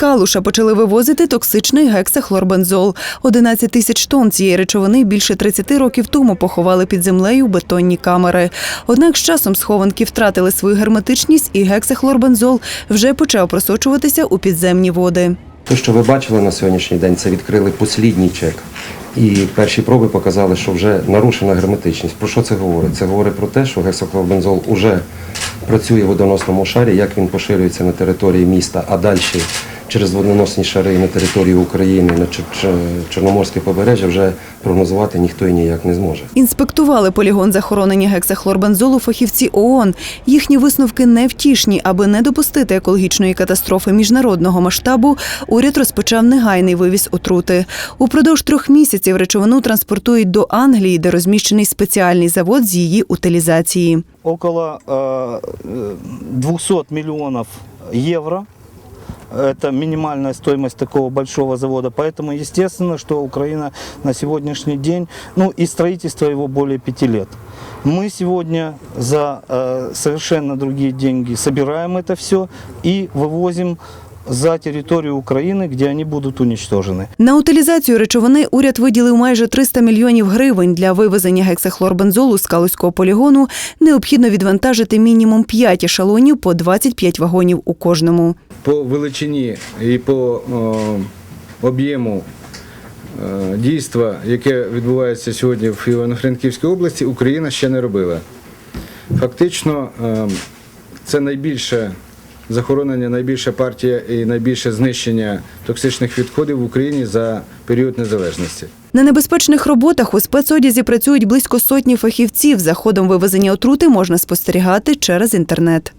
Калуша почали вивозити токсичний гексахлорбензол. 11 тисяч тонн цієї речовини більше 30 років тому поховали під землею бетонні камери. Однак з часом схованки втратили свою герметичність, і гексахлорбензол вже почав просочуватися у підземні води. Те, що ви бачили на сьогоднішній день, це відкрили послідній чек. І перші проби показали, що вже нарушена герметичність. Про що це говорить? Це говорить про те, що гексохлорбензол вже працює в водоносному шарі, як він поширюється на території міста, а далі через водоносні шари на території України, на Чор- Чор- Чорноморське побережжя вже прогнозувати ніхто і ніяк не зможе. Інспектували полігон захоронення гексахлорбензолу фахівці ООН. Їхні висновки невтішні. Аби не допустити екологічної катастрофи міжнародного масштабу, уряд розпочав негайний вивіз отрути. Упродовж трьох місяців речовину транспортують до Англії, де розміщений спеціальний завод з її утилізації. около э, э, 200 миллионов евро Это минимальная стоимость такого большого завода. Поэтому, естественно, что Украина на сегодняшний день, ну и строительство его более пяти лет. Мы сегодня за э, совершенно другие деньги собираем это все и вывозим за территорию Украины, где они будут уничтожены. На утилізацію речовини уряд виділив майже 300 мільйонів гривень. Для вивезення гексахлорбензолу з Калузького полігону необхідно відвантажити мінімум 5 ешелонів по 25 вагонів у кожному. по величині і по об'єму е, дійства, яке відбувається сьогодні в Івано-Франківській області, Україна ще не робила. Фактично, е, це найбільше захоронення, найбільша партія і найбільше знищення токсичних відходів в Україні за період незалежності. На небезпечних роботах у спецодязі працюють близько сотні фахівців. За ходом вивезення отрути можна спостерігати через інтернет.